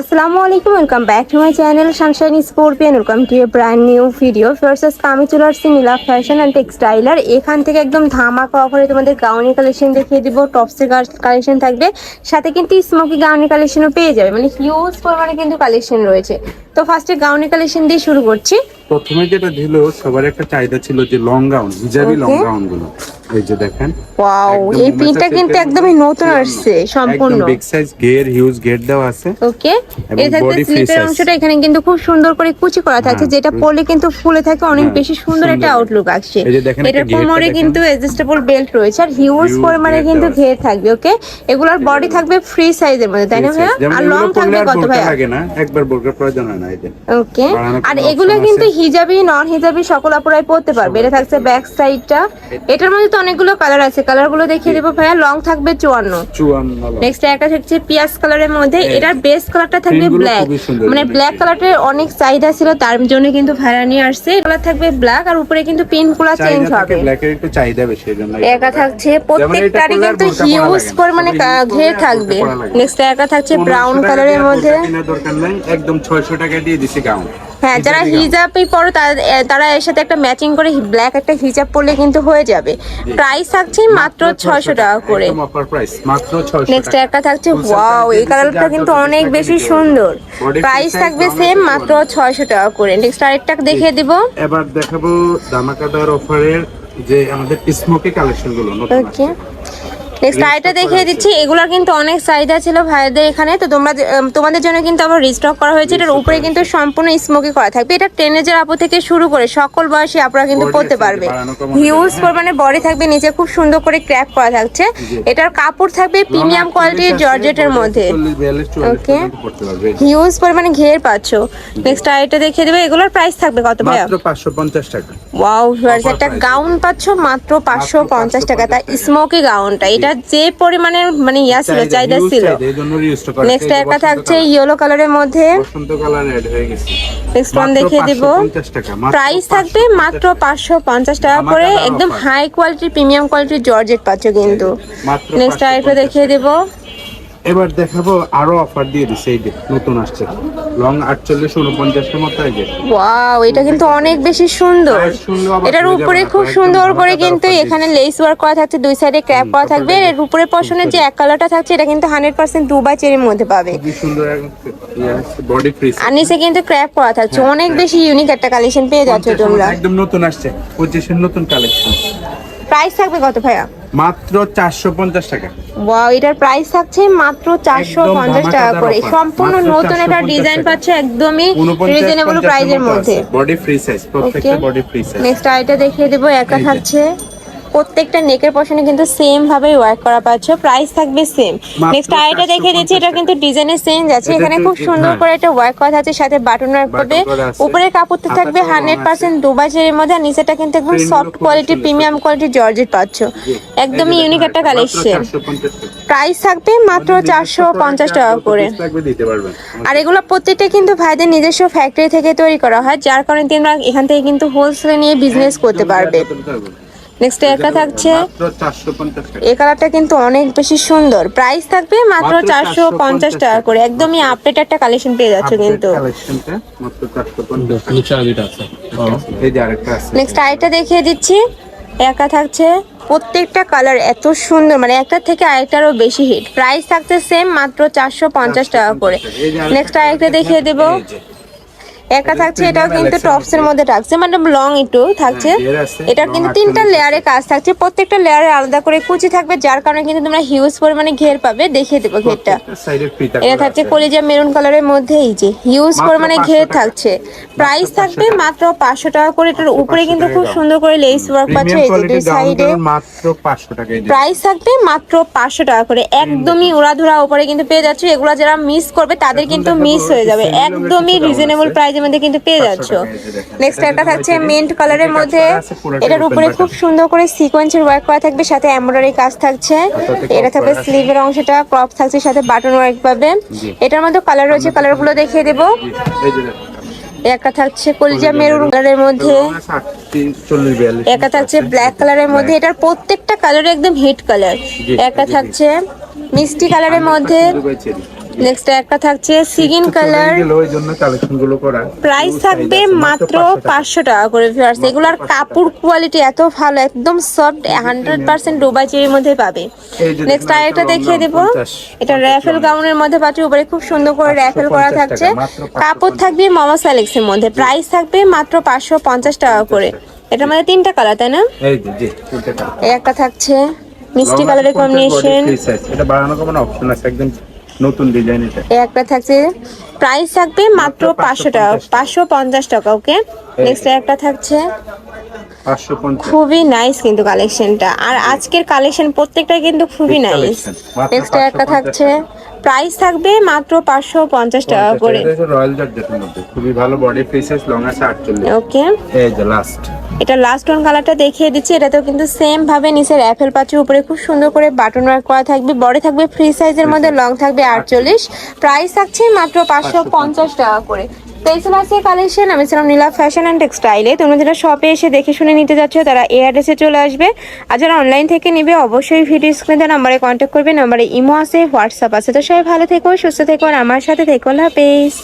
আসসালামু আলাইকুম welcome back to my channel sunshine scorpion welcome to a brand new video ফার্সেস আমি চলে আসছি নীলা ফ্যাশন অ্যান্ড টেক্সটাইলার এখান থেকে একদম ধামাকা অফারে তোমাদের গাউনের কালেকশন দেখিয়ে দিব। টপসের কালেকশন থাকবে। সাথে কিন্তু স্মোকি গাউনের কালেকশনও পেয়ে যাবে। মানে হিউজ পরিমাণে কিন্তু কালেকশন রয়েছে। তো ফার্স্টে গাউনি কালেকশন দিয়ে শুরু করছি। প্রথমে যেটা দিল সবার একটা চাহিদা ছিল যে লং গাউন হিজাবি লং গাউনগুলো। এই যে দেখেন ওয়াও এই প্রিন্টটা কিন্তু একদমই নতুন আসছে সম্পূর্ণ। একদম বিগ সাইজ ঘের হিউজ ঘের দেওয়া আছে। ওকে এই থাকতে স্লিপের অংশটা এখানে কিন্তু খুব সুন্দর করে কুচি করা থাকছে হ্যাঁ, যেটা free- পরলে কিন্তু ফুলে থাকে অনেক হ্যাঁ, বেশি সুন্দর একটা আউটলুক আসছে। এই যে দেখেন একটা এটার ঘেরটা কোমরে কিন্তু অ্যাডজাস্টেবল বেল্ট রয়েছে আর হিউজ পরিমাণে কিন্তু ঘের থাকবে ওকে এগুলোর বডি থাকবে ফ্রি সাইজের মধ্যে তাই না ভাইয়া? আর লং থাকবে কত বোরকা ভাইয়া? লাগে না একবার বোরকার প্রয়োজন হয় না। ওকে আর এগুলো কিন্তু হিজাবি নন হিজাবি সকল আপুরাই পরতে পারবে। এটা থাকছে ব্যাক সাইডটা এটার মধ্যে তো অনেকগুলো কালার আছে। কালারগুলো দেখিয়ে দেবো ভাইয়া। লং থাকবে চুয়ান্ন। নেক্সট একটা থাকছে পিয়াজ কালারের মধ্যে। এটার বেস কালারটা থাকবে ব্ল্যাক মানে ব্ল্যাক কালারটার অনেক চাহিদা ছিল তার জন্য কিন্তু ভাড়া নিয়ে আসছে। কালার থাকবে ব্ল্যাক আর উপরে কিন্তু পিনগুলো চেঞ্জ হবে। ব্ল্যাকের একটু চাহিদা বেশি এই একা থাকছে প্রত্যেকটারই কিন্তু হিউজ লাগে। না। পরিমাণে তবে ঘের থাকবে। পরা নেক্সট একা থাকছে ব্রাউন কালারের মধ্যে। একদম ছয়শো টাকা দিয়ে দিছি গাউন হ্যাঁ যারা হিজাবই পরো তারা- এর সাথে একটা ম্যাচিং করে ব্ল্যাক একটা হিজাব পরলে কিন্তু হয়ে যাবে। প্রাইস থাকছে মাত্র ছয়শো টাকা করে। অফার প্রাইস মাত্র 600 নেক্সট একটা থাকছে ওয়াও এই কালারটা কিন্তু অনেক বেশি সুন্দর। প্রাইস থাকবে সেম মাত্র বড়। ছয়শো টাকা করে। নেক্সট আরেকটা দেখিয়ে দিব। এবার দেখাবো দামাকাদার অফারের যে আমাদের স্মোকি কালেকশনগুলো নতুন ওকে আসছে। নেক্সট আরেকটা দেখিয়ে দিচ্ছি এগুলোর কিন্তু অনেক চাহিদা ছিল ভাইদের এখানে তো তোমরা তোমাদের জন্য কিন্তু আবার রিস্টক করা হয়েছে। এটার উপরে কিন্তু সম্পূর্ণ স্মোকি করা থাকবে। এটা টেনেজের আপু থেকে শুরু করে সকল বয়সী আপনারা কিন্তু পড়তে পারবে। হিউজ পরিমাণে বডি থাকবে নিচে খুব সুন্দর করে ক্র্যাপ করা থাকছে। এটার কাপড় থাকবে প্রিমিয়াম কোয়ালিটির জর্জেটের মধ্যে। 40, 42, 44 Okay. পর্যন্ত পড়তে পারবে। হিউজ পরিমাণে ঘের পাচ্ছ। নেক্সট আরেকটা দেখিয়ে দেবে এগুলোর প্রাইস থাকবে কত ভাইয়া? মাত্র 550 টাকা। ওয়াও একটা গাউন পাচ্ছ মাত্র পাঁচশো পঞ্চাশ টাকা। তা স্মোকি গাউনটা এটা যে পরিমাণে মানে ইয়া ছিল চাহিদা ছিল। নেক্সট একটা থাকছে ইয়েলো কালারের মধ্যে নেক্সট ওয়ান দেখিয়ে দিব। 550 টাকা, মাত্র প্রাইস থাকবে মাত্র পাঁচশো পঞ্চাশ টাকা করে একদম হাই কোয়ালিটির প্রিমিয়াম কোয়ালিটির জর্জেট পাচ্ছ কিন্তু। নেক্সট 550 আরেকটা দেখিয়ে দেব। এবার দেখাবো আরও অফার দিয়ে দিছে এই যে নতুন আসছে। লং আটচল্লিশ উনপঞ্চাশের মতো এই যে ওয়াও এটা কিন্তু অনেক বেশি সুন্দর। এটার উপরে খুব সুন্দর করে কিন্তু এখানে লেস ওয়ার্ক করা থাকছে দুই সাইডে ক্র্যাপ করা থাকবে। এর উপরে পশনের যে এক কালারটা থাকছে এটা কিন্তু হান্ড্রেড পার্সেন্ট দুবাই চেরির মধ্যে পাবে। খুবই সুন্দর বডি ফ্রি আর নিচে কিন্তু ক্র্যাপ করা থাকছে। অনেক বেশি ইউনিক একটা কালেকশন পেয়ে যাচ্ছে তোমরা। একদম নতুন আসছে পঁচিশের নতুন কালেকশন প্রাইস থাকবে কত ভাইয়া? মাত্র চারশো পঞ্চাশ টাকা। ওয়াও এটার প্রাইস থাকছে মাত্র চারশো একদম পঞ্চাশ টাকা করে। সম্পূর্ণ নতুন একটা ডিজাইন পাচ্ছে একদমই রিজনেবল প্রাইজের মধ্যে। বডি ফ্রি সাইজ প্রত্যেকটা বডি ফ্রি সাইজ নেক্সট আইটা দেখিয়ে দেবো একা থাকছে। প্রত্যেকটা নেকের পশনে কিন্তু সেম ভাবে ওয়ার্ক করা পাচ্ছ প্রাইস থাকবে সেম নেক্সট আইটা দেখে দিচ্ছি এটা কিন্তু ডিজাইনের চেঞ্জ আছে এখানে খুব সুন্দর হ্যাঁ। করে একটা ওয়ার্ক করা আছে সাথে বাটন ওয়ার্ক করবে। করা উপরে কাপড়টা থাকবে হান্ড্রেড। পার্সেন্ট দুবাই চেরির মধ্যে আর নিচেটা কিন্তু একদম soft quality premium quality georgette পাচ্ছ। একদমই ইউনিক একটা কালেকশন প্রাইস থাকবে মাত্র চারশো পঞ্চাশ টাকা করে। আর এগুলো প্রত্যেকটা কিন্তু ভাইদের নিজস্ব ফ্যাক্টরি থেকে তৈরি করা হয় যার কারণে তোমরা এখান থেকে কিন্তু হোলসেলে নিয়ে বিজনেস করতে পারবে। নেক্সট একটা থাকছে। মাত্র 450 টাকা। এই কালারটা কিন্তু অনেক বেশি সুন্দর। প্রাইস থাকবে মাত্র চারশো পঞ্চাশ টাকা করে। একদমই আপডেট একটা কালেকশন পেয়ে যাচ্ছ কিন্তু। কালেকশনটা মাত্র 450 নিচে আবিটা আছে। এই যে আরেকটা আছে। নেক্সট আরেকটা দেখিয়ে দিচ্ছি। একা থাকছে। প্রত্যেকটা কালার এত সুন্দর। মানে একটা থেকে আরেকটারও বেশি হিট প্রাইস থাকছে সেম মাত্র চারশো পঞ্চাশ টাকা করে। নেক্সট আরেকটা দেখিয়ে দেবো। একা থাকছে এটাও কিন্তু টপস এর মধ্যে থাকছে মানে লং একটু থাকছে। এটা কিন্তু তিনটা লেয়ারে কাজ থাকছে প্রত্যেকটা লেয়ারে আলাদা করে কুচি থাকবে যার কারণে কিন্তু তোমরা হিউজ পরিমাণে ঘের পাবে দেখিয়ে দেবো ঘেরটা। এটা থাকছে কলিজা মেরুন কালারের মধ্যে এই যে হিউজ পরিমাণে ঘের থাকছে। প্রাইস থাকবে মাত্র পাঁচশো টাকা করে এটার উপরে কিন্তু খুব সুন্দর করে লেস ওয়ার্ক পাচ্ছে এই যে দুই সাইডে মাত্র 500 টাকা প্রাইস থাকবে মাত্র পাঁচশো টাকা করে একদমই উড়াধুরা উপরে কিন্তু পেয়ে যাচ্ছে এগুলো যারা মিস করবে তাদের কিন্তু মিস হয়ে যাবে। একদমই রিজনেবল আছে। প্রাইসের মধ্যে কিন্তু পেয়ে যাচ্ছ। নেক্সট একটা থাকছে মিন্ট কালারের মধ্যে। এটার উপরে খুব সুন্দর করে সিকোয়েন্সের ওয়ার্ক করা থাকবে সাথে এমব্রয়ডারি কাজ থাকছে। এটা থাকবে স্লিভের অংশটা ক্রপ থাকছে সাথে বাটন ওয়ার্ক পাবে। এটার মধ্যে কালার রয়েছে কালারগুলো দেখিয়ে দেবো। একটা থাকছে কলিজা মেরুন কালারের মধ্যে। এগুলো 60, 40, 42 একটা থাকছে ব্ল্যাক কালারের মধ্যে। এটার প্রত্যেকটা কালার একদম হিট কালার জি। থাকছে মিষ্টি কালারের মধ্যে। নেক্সট একটা থাকছে সিগিন কালার। ওই জন্য কালেকশনগুলো করা। প্রাইস থাকবে মাত্র 500 টাকা। করে ভিউয়ার্স এগুলার কাপড় কোয়ালিটি এত ভালো একদম সফট হান্ড্রেড পার্সেন্ট ডুবাই চেরির মধ্যে পাবে। নেক্সট আরেকটা দেখিয়ে দেব। এটা র্যাফেল গাউনের মধ্যে পাচ্ছি উপরে খুব সুন্দর করে র্যাফেল করা থাকছে। 550 কাপড় থাকবে মামা সালেক্সের মধ্যে। প্রাইস থাকবে মাত্র পাঁচশো পঞ্চাশ টাকা করে। এটার মধ্যে তিনটা কালার তাই না? এই জি তিনটে কালার একটা থাকছে মিষ্টি কালারের আছে, 50 body কম্বিনেশন এটা বাড়ানো কমানো অপশন আছে একদম নতুন ডিজাইন এটা একটা থাকছে প্রাইস থাকবে মাত্র পাঁচশো টাকা পাঁচশো পঞ্চাশ টাকা। ওকে নেক্সট একটা থাকছে। খুবই নাইস কিন্তু কালেকশনটা আর আজকের কালেকশন প্রত্যেকটাই কিন্তু খুবই নাইস নেক্সট একটা থাকছে। প্রাইস থাকবে মাত্র পাঁচশো পঞ্চাশ টাকা করে। রয়্যাল জর্জেটের মধ্যে। খুবই ভালো বডি সাইজ লং আছে আটচল্লিশ। ওকে এই যে লাস্ট এটা লাস্ট ওয়ান কালারটা দেখিয়ে দিচ্ছি। এটাতেও কিন্তু সেম ভাবে নিচের অ্যাপেল পাচ্ছি উপরে খুব সুন্দর করে বাটন ওয়ার্ক করা থাকবে। বড় থাকবে ফ্রি সাইজের মধ্যে লং থাকবে আটচল্লিশ। প্রাইস থাকছে মাত্র পাঁচশো পঞ্চাশ টাকা করে। তো এই কালেকশন আমি ছিলাম নীলা ফ্যাশন অ্যান্ড টেক্সটাইলে তোমরা যারা শপে এসে দেখে শুনে নিতে যাচ্ছ, তারা এই অ্যাড্রেসে চলে আসবে। আর যারা অনলাইন থেকে নেবে, অবশ্যই ভিডিও স্ক্রিনে নাম্বারে কন্ট্যাক্ট করবে। নাম্বারে ইমো আছে হোয়াটসঅ্যাপ আছে। তো সবাই ভালো থেকো, সুস্থ থেকো, আর আমার সাথে থেকো। পেস